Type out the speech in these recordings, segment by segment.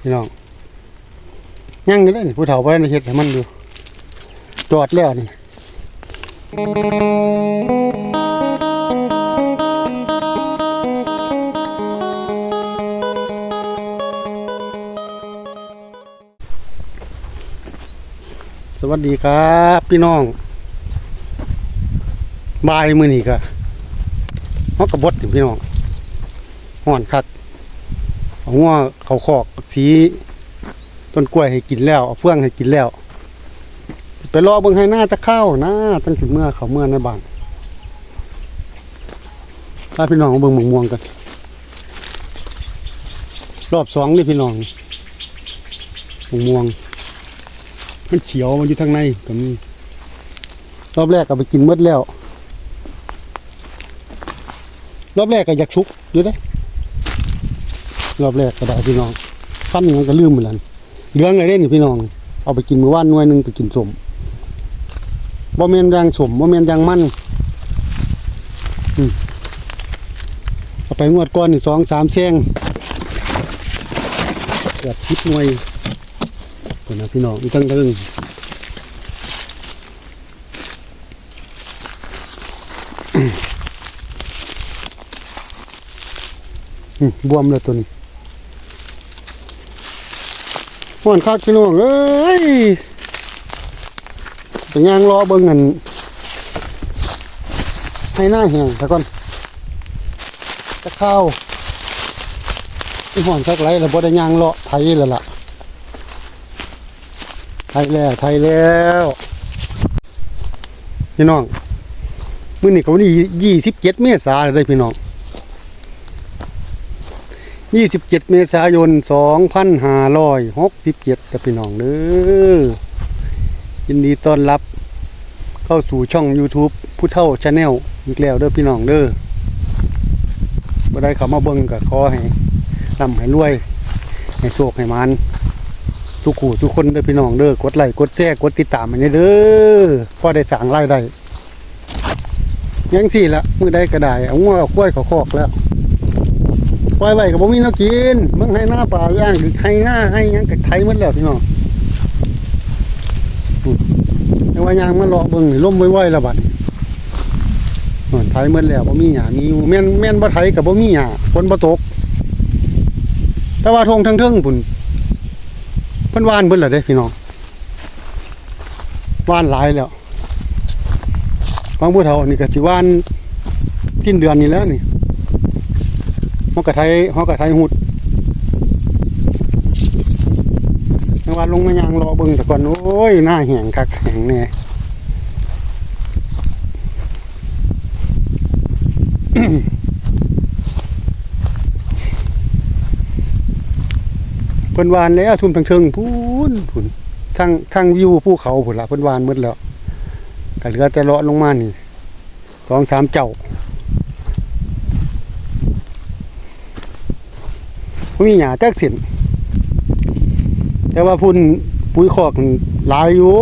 พี่น้องยังอยู่ได้นี่ผู้เฒ่าบ่ได้เฮ็ดให้มันอยู่จอดแล้วนี่สวัสดีครับ พี่น้องบายมือนี้ก็เฮากระบดถึงพี่น้องฮ้อนคัก เอางัวเขาขอกสีต้นกล้วยให้กินแล้วเอาเฟื่องให้กินแล้ว ไปรอเบิ่งให้หน้าจะเข้านะตั้งแต่เมื่อเขาเมื่อในบ้านถ้าพี่น้องเบิ่งมม่วงกัน รอบสองนี่พี่น้องหมม่วงมันเขียวมันอยู่ทางในก็มีรอบแรกก็ไปกินหมดแล้ว รอบแรกก็อยากชุกอยู่เด้ รอบแรกก็ได้พี่น้องฟันยังก็ลืมเหมือนกันเหลืองอะไรเด้นี่พี่น้อง เอาไปกินมื้อวานน่วยหนึงไปกินสมบ่แม่นยางสมบ่แม่นยางมันเอาไปงวดก่อนนี่สองสามแซงเกือบสิบหน่วยคนนะพี่น้องอีกตั้งเรื่องบวมเลยตัวนี้ ห่อนคักพี่น้องเอ้ยไปย่างรอเบิ่งนั่นให้หน้าแห้งแต่ก่อนจะเข้าวที่ห่อนคักไรแล้วบ่ได้ยางเลาะไทยแล้วล่ะไทยแล้วไทยแล้วพี่น้องมื้อนี้ก็วันที่ยี่สิบเจ็ดเมษายนเลยพี่น้อง 27 เมษายน 2567กับพี่น้องเด้อยินดีต้อนรับเข้าสู่ช่อง YouTube ผู้เท่าชาแนลอีกแล้วเด้อพี่น้องเด้อบ่ได้เข้ามาเบิ่งก็ขอให้ร่ำให้รวย ให้โชคให้มันทุกขู่ทุกคนเด้อพี่น้องเด้อกดไลค์กดแชร์กดติดตามให้เด้อพอได้สร้างรายได้ยังสี่ละมือได้ก็ได้เอางัวเอากล้วยเขาคอกแล้ว ปล่อยไว้กับบ่มีแน้กินมึงให้หน้าป่าย่างหรือให้หน้าให้หยังกับไทยหมดแล้วพี่น้องอืมแต่ว่ายางมันเลาะเบิ่งนี่ล่มไว้ๆแล้วบัดนี้นไทยหมดแล้วบ่มีหญ้ามีอยู่แม่นแม่นบ่ไทยกับบ่มีหญ้าฝนบ่ตก แต่ว่าทงทั้งเทิงพุ่นเพิ่นหวานเบิดแล้วเด้พี่น้องหวานหลายแล้วบางผู้เฒ่านี่ก็สิหวานสิ้นเดือนนี้แล้วนี่ อกกะไทยฮอกกะไทยหุดจังหวัดลงมายางรอเบิ่งแต่ก่อนโอ้ยหน้าแห้งคักแห้งแน่เพิ่นวานแล้วทุ่มทางเชิงพูนพุ่นทางทางวิวภูเขาพุ่นละเพิ่นวานหมดแล้วก็เหลือแต่เลาะลงมานี่สองสามเจ้า มีหญ้าจักสินแต่ว่าพุ่นปุ๋ยคอกหลายอยู่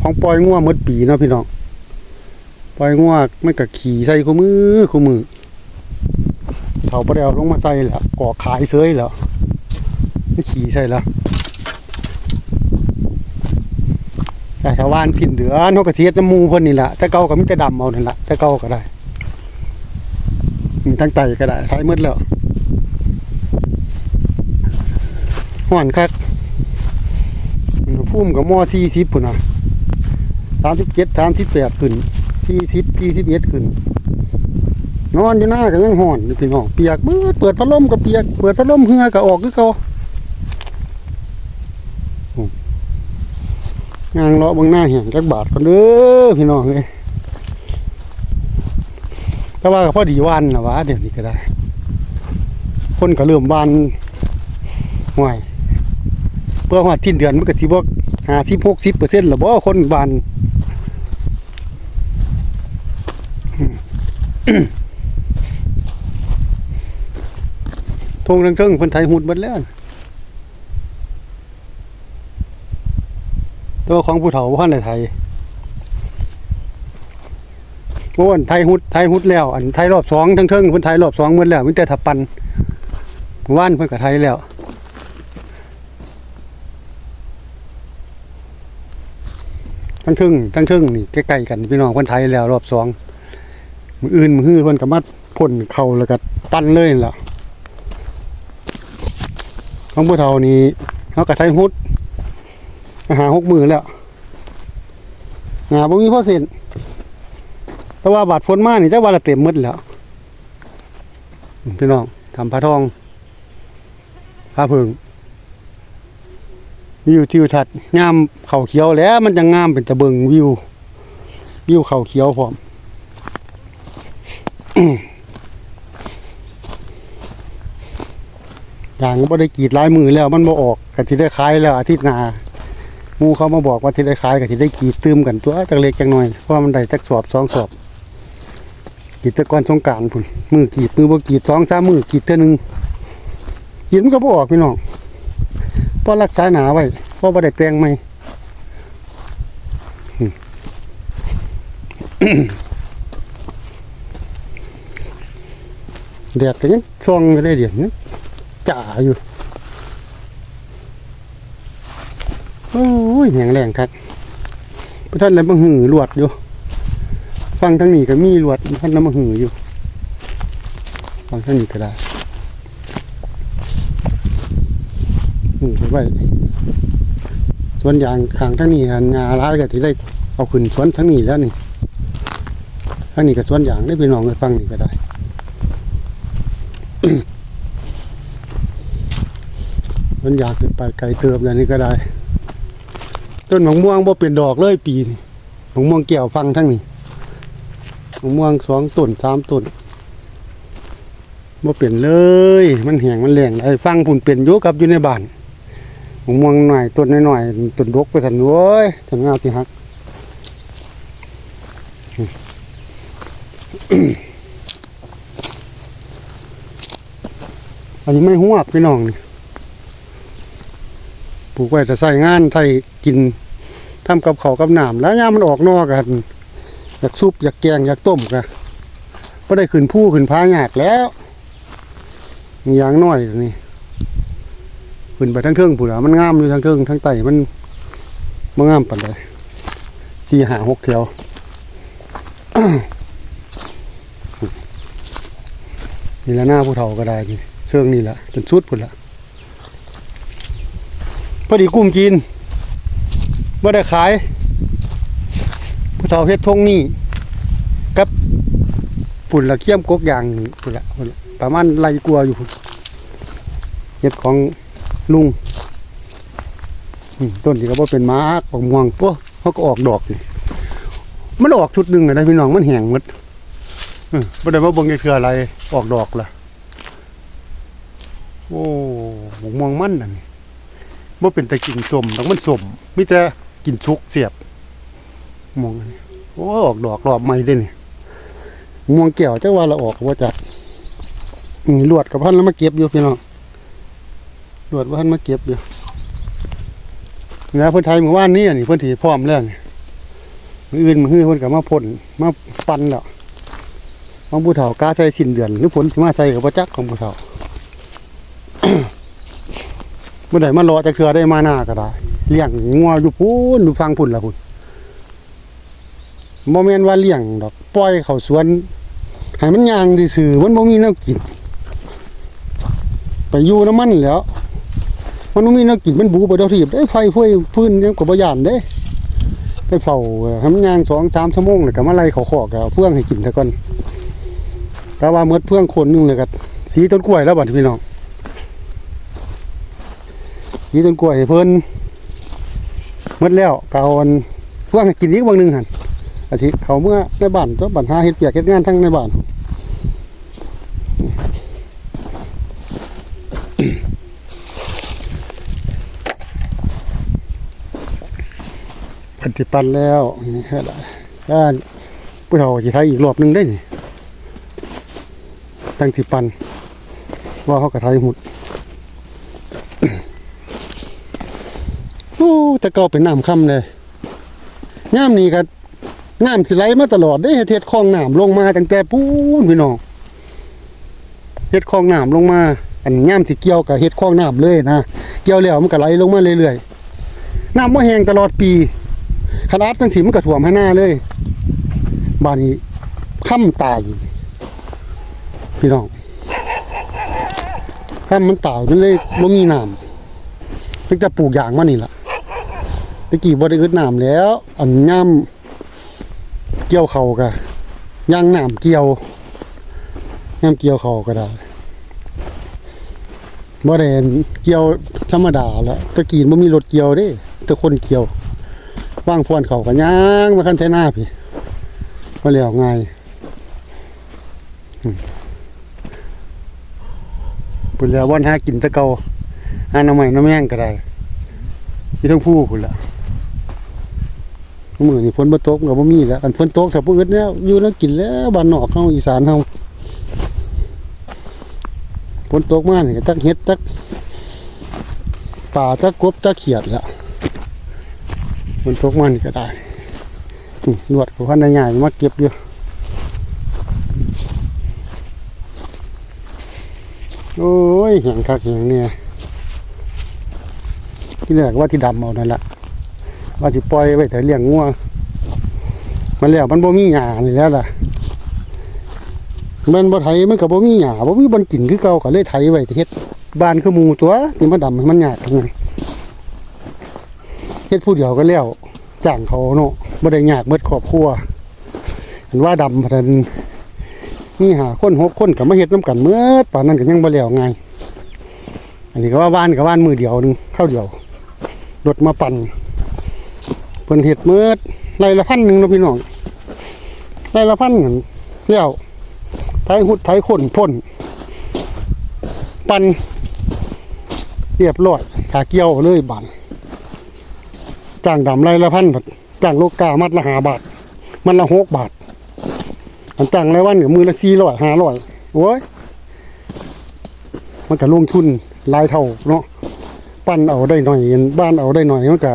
ของปล่อยงัวหมดปีเนาะพี่น้องปล่อยงัวมันก็ขี่ใส่คู่มือคู่มือเขาบ่ได้เอาลงมาใส่แล้วก่อขายเซยแล้วไมันขี่ใส่แล้วแต่ชาวบ้านสิ้นเดือนเฮาก็สิเฮ็ดน้ำมูเพิ่นนี่ล่ะแต่เก่าก็มีแต่ดำเอานั่นล่ะแต่เก่าก็ได้อืมทั้งไตก็ได้ใช้หมดแล้ว ห่อนคักอุณหภูมิกับมอสี่สิบพุ่นนะสามสิบเจ็ดสามสิบแปดขึ้นสี่สิบสี่สิบเอ็ดขึ้น นอนอยู่หน้าก็ยังห่อนอยู่พี่น้องเปียกเบิดเปิดพัดลมก็เปียก เปิดพัดลมเหือก็ออกคือเขาโอ้างเลาะบางหน้าแห่งจักบาทกันเด้อพี่น้องเลยแต่ว่าก็พอดีวันนะวะเดี๋ยวนี้ก็ได้ คนก็เริ่มวันห่วย พื่อหอดทิ้นเดือนมันก็สิบ่หาสิบหกสิบเปอร์เซ็นต์หรือบ่คนบานทงเทิงๆเพิ่นไทยหุดหมดแล้วตัวของผู้เฒ่าบ่ทันได้ไทยโอ้อันไทยหุดไทยหุดแล้ว อันไทยรอบสองเทิงๆเพิ่นไทยรอบสองหมดแล้วมีแต่ทับปันว่านเพิ่นก็ไทยแล้ว ทั้งทึ่งทั้งทึ่งนี่ใกล้ๆกันพี่น้องคนไทยแล้วรอบสองมืออื่นมือฮื้อเพิ่นก็มาพ่นเข่าแล้วก็ปั้นเลยล่ะของผู้เฒ่านี่เฮาก็ไทยฮุดหาหกมือแล้วหาบ่มีพอเส้นแต่ว่าบาดฝนมานี่จักว่าละเต็มหมดแล้วพี่น้องทำผ้าทองผ้าเพิง วิวทิวทัศน์งามเขาเขียวแล้วมันจะงามเป็นตะเบิงวิว วิวเขาเขียวพร้อมอย่างก็บ่ได้กีดลายมือแล้วมันบ่ออกก็สิได้ขายแล้วอาทิตย์หน้าหมูเขามาบอกว่าที่ได้ขายก็สิได้กีดตืมกันตัวจักเล็กจักน้อยเพราะมันได้จักสอบสองสอบกีดตะกอนสงการพุ่นมือกีดมือบ่กีดสองสามมือกีดเท่านึงกรีดมันก็บ่ออกพี่น้อง พอรักษาหนาไว้พอบ่ได้แต่งใหม่แดดก็ยังส่องก็ได้เดี๋ยวนี้จ่าอยู่โอ้ยแหงแรงครับพระท่านแล้วมาหือลวดอยู่ ฟังทางนี้ก็มีลวดท่านแล้วมาหืออยู่ ฟังทางนี้ก็ได้หือ ไว้สวนยางขางทั้งนี้หันงาร้ายก็ที่ได้เอาขึ้นสวนทั้งนี้แล้วนี่ทั้งนี้ก็สวนยางได้พี่น้องกันฟังนี่ก็ได้สวนยางขึ้นไปไกลเติมแล้วนี่ก็ได้ ต้นมะม่วงบ่เป็นดอกเลยปีนี่มะม่วงแก้วฟังทั้งนี้มะม่วงสองต้นสามต้นบ่เป็นเลย มันแห้งมันแรงไอ้ฟังผุนเป็นอยู่กับอยู่ในบ้าน ผมมองหน่อยต้นหน่อยๆต้นดกไปสันโว้ยต้นงาสิฮักอันนี้ไม่หวกพี่น้องนี่ปลูกไว้จะใส่งานไทยกินทำกับเขากับหนามแล้วย่ามมันออกนอกกัน อยากซุปอยากแกงอยากต้มกันก็ได้ขึ้นผู้ขึ้นพายากแล้วมีอย่างน้อยนี่ ขึ้นไปทั้งเทิงผู้ละมันงามอยู่ทั้งเทิงทั้งไตมันมันงามปานใดสี่หาหกแถวนี่ละหน้าผู้เฒ่าก็ได้นี่เชิงนี่แหละจนสุดพุ่นละพอดีกุ้มกินว่ได้ขาย ผู้เฒ่าเฮ็ดทงนี่กับปุ่นละเขี้ยมกกอย่างนี่พุ่นละพุ่นละประมาณไรกลัวอยู่พุ่นเฮ็ดของ ลุงต้นที่ก็บ่เป็นมากปกม่วงปุ๊เขาก็ออกดอกนี่มันออกชุดหนึ่งอะนะพี่น้องมันแห้งหมดเออบ่ได้มาบงไอ้คืออะไรออกดอกล่ะ โอ้ปกม่วงมันอันนี้บ่เป็นแต่กินสมแต้องมันสมมีแต่กินสุกเสียบม่วงอันนี้โอ้ออกดอกรอบใหม่เด้นี่ม่วงแก้วจักว่าละออกว่าจักนี่ลวดกับพันแล้วมาเก็บอยู่พี่น้อง ตรวจว่าท่านมาเก็บอยู่นะเพื่อนไทยเมื่อวานนี้อันนี้เพื่อนถีพร้อมแล้วนี่มืออื่นมือฮื้อเพื่อนกับมาพ่นมาปันแล้วของผู้เฒ่ากาใส่สิ้นเดือน หรือผลสิมาใส่กับประจักของผู้เฒ่าเมื่อใดมารอจะเครือได้มาหน้าก็ได้เลี้ยงงัวอยู่พูนอยู่ฟังพุ่นละพุ่นโมเมนว่าเลี้ยงดอกปล่อยเขาสวนให้มันยางซื่อมันบ่มีแนวกินไปอยู่น้ำมันแล้ว มันบ่มีนักกินมันบูไปเดาทีบได้ไฟเฟยพื้นยังกับพยานเด้ไปเฝ้าทำงานสองสามชั่วโมงเลยก็มาไล่เขาขอกับเฟื่องให้กินแต่ก่อนแต่ว่าเมื่อเฟื่องคนหนึงเลยก็สีต้นกล้วยแล้วบัดนี้พี่น้องสีต้นกล้วยเพิ่นเมื่อแล้วก็เอาอันเฟื่องให้กินอีกบางหนึ่งหันอาทิเขาเมื่อในบ้านตัวบ้านหาเฮ็ดเปียกเฮ็ดงานทั้งในบ้าน ปฏิปันแล้วนี่แหละด้านผู้เฒ่าจะไทยอีกรอบหนึงได้นี่ตั้งสิปัน ว่าเขากระไทยหมดโอ้แต่เก่าเป็นน้ำค่ำเลยน้ำนี่ก็น้ำสิไหลมาตลอดได้เฮ็ดเฮ็ดคลองน้ำลงมาตั้งแต่ปูนพี่น้องเฮ็ดคลองน้ำลงมา อันน้ำสิเกี่ยวกับเฮ็ดคลองน้ำเลยนะเกี่ยวแล้วมันก็ไหลลงมาเรื่อยๆน้ำบ่แห้งตลอดปี ขนาดจังสีมันกระถ่วมให้หน้าเลยบ้านนี้ค่ำตาย พี่น้องค่ำมันตายจนเลยบ่มีน้ำเพิ่งจะปลูกยางมานี่ล่ะตะกี้บ่ได้อึดน้ำแล้ว อันย่ำเกี่ยวเขากะย่างน้ำเกี่ยวย่ำเกี่ยวเขาก็ได้บ่ได้เกี่ยวธรรมดาแล้วตะกี้บ่มีรถเกี่ยวเด้แต่คนเกี่ยว ว่างฟอนเขาก็ย่างมาคันใช้หน้าพี่บ่แล้วง่ายพุ่นแล้ววันหากินตะเกาหาน้ำใหม่น้ำแม่งก็ได้ที่ทั้งผู้พุ่นละมือนี้ฝนบ่ตกก็บ่มีแล้วอันฝนตกถ้าผู้อื่นแล้วอยู่แล้วกินแล้วบ้านนอกเฮาอีสานเฮาฝนตกมานี่ก็ตักเฮ็ดตักป่าตักกบตักเขียดแล้ว ฝนตกมานี่ก็ได้นวดกับพันใหญ่มาเก็บอยู่โอ้ยแหงคักแหงเนี่ยที่แรกว่าที่ดำเอานั่นแหละว่าสิปล่อยไว้แต่เลี้ยงงัวมันแล้วมันบ่มีหญ้านี่แล้วล่ะมันบ่ไถมันก็บ่มีหญ้าบ่มีบนกินคือเก่าก็เลยไถไว้เฮ็ดบ้านคือหมูตัวที่มาดำให้มันหยากจังไง เฮ็ดผู้เดียวก็แล้วจ้างเขาเนาะบ่ได้ยากเบิดครอบครัวเห็นว่าดำพันนี่หาคนหกคนกับมาเฮ็ดน้ำกันเมื่อป่านนั้นก็ยังบ่แล้วไงอันนี้ก็ว่าบ้านกับบ้านมือเดียวหนึงเข้าเดียวรถมาปั่นเพิ่นเฮ็ดเมื่อไรละพันหนึ่งเนาะพี่น้องไรละพันนั่นแล้วไถหุดไถคนพ่นปั่นเรียบร้อยขาเกี่ยวเลยบาน จ้างดำไรละพันจ้างโลกามัดละหาบาท มันละหกบาทมันจังแล้ววันกับมือละสี่ร้อยห้าร้อยโอ้ยมันก็ลงทุนลายเท่าเนาะปั้นเอาได้หน่อยบ้านเอาได้หน่อยมันก็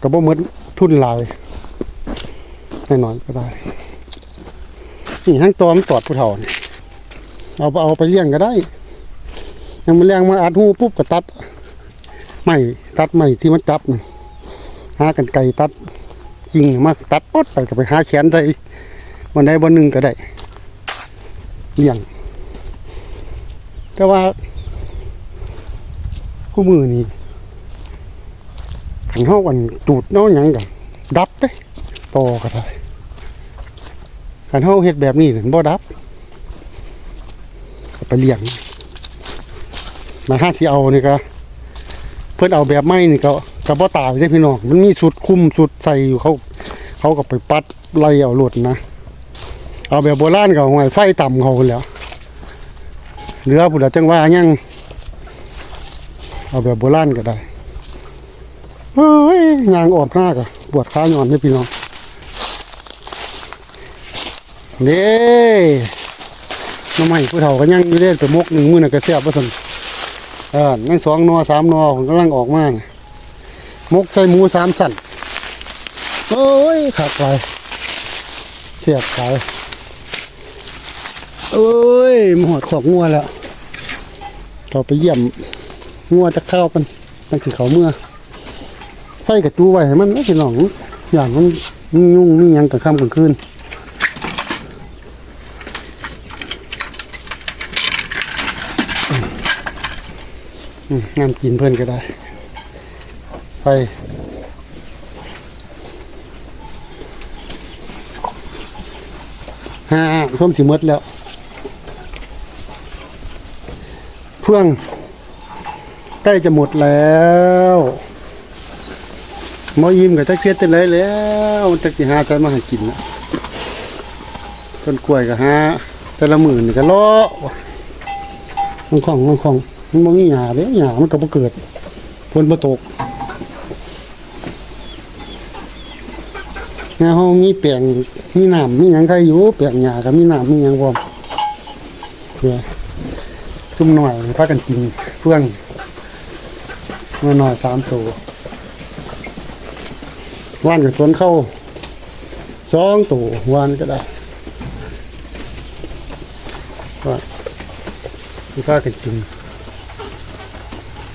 ก็บ่หมดทุนลายได้หน่อยก็ได้นี่ทั้งตัวมันตอดผู้เฒ่านี่เอาเอาไปเลี้ยงก็ได้ ยังมาเลี้ยงมาอัดหูปุ๊บก็ตัดไม่ตัดไม่ที่มันจับนี่ หากันไก่ตัดจริงมากตัดปดไปก็ไปหาแขนใส่วันใดวันหนึ่งก็ได้เลี้ยงแต่ว่าคู่มือนี่ขันห้าวันจูดน้อหยังกันดับเด้ต่อก็ได้ขันห้าเฮ็ดแบบนี้นี่บ่ดับไปเลี้ยงมาห้าสิเอานี่ก็เพิ่นเอาแบบไม้นี่ก็ ก็บ่ตายได้พี่น้องมันมีสุดคุ้มสุดใส่อยู่เขา เขาก็ไปปัดไล่เอาหลุดนะ เอาแบบโบราณก็หวยไฟต่ำเขาพุ่นแล้วเหลือผู้ละจังว่ายังเอาแบบโบราณก็ได้เฮ้ยยางออกหน้าก็ปวดขาหย่อนนี่พี่น้องเด้น้ำใหม่ผู้เฒ่าก็ยังอยู่เด้แต่มกหนึ่งมือน่ะก็เสียบว่าสันเออนั่นสองนอสามนอผมกำลังออกมาน่ะ มกใส่หมูสามสั่นโอ้ยขาดไปเสียบไปเอ้ยมหอดขอกงัวแล้วเราไปเยี่ยมงัวจะเข้ากันตั้งแต่เขาเมื่อไฟกับจูไว้ให้มันไม่ใช่หนองอย่างมันมียุ่งมีหยังกลางค่ำกลางคืนงามกินเพื่อนก็ได้ ไฟฮ่าส้มสีมดแล้วเพื่องใกล้จะหมดแล้วมอยิ้มกับตะเคียนเต็มเลยแล้วมันจะกี่หาใช้มาให้กินนะต้นกล้วยกับหาแต่ละหมื่นก็ล้อมันของมันของมันบ่มีหยาเด้หยามันก็บ่เกิดฝนบ่ตก แนวเฮามีแปลงมีน้ำมีหยังใครอยู่แปลงหญ้าก็มีน้ำมีหยังพร้อมเนี่ยซุ่มหน่อยพากันกินเฟื่องมาหน่อยสามตัวว่านกับสวนเข้าสองตัวว่านก็ได้ว่ามีพากันกิน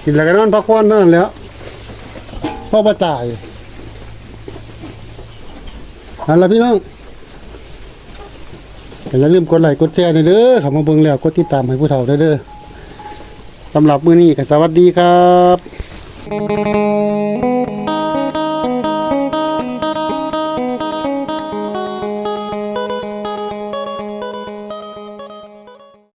กินแล้วก็นอนพักผ่อนนั่นแล้วพ่อประจ่าย เอาละพี่น้องอย่าลืมกดไลค์กดแชร์เด้อข้ามาเบิ่งแล้วกดติดตามให้ผู้เฒ่าด้เด้อสำหรับมื้อนี้ก็สวัสดีครับ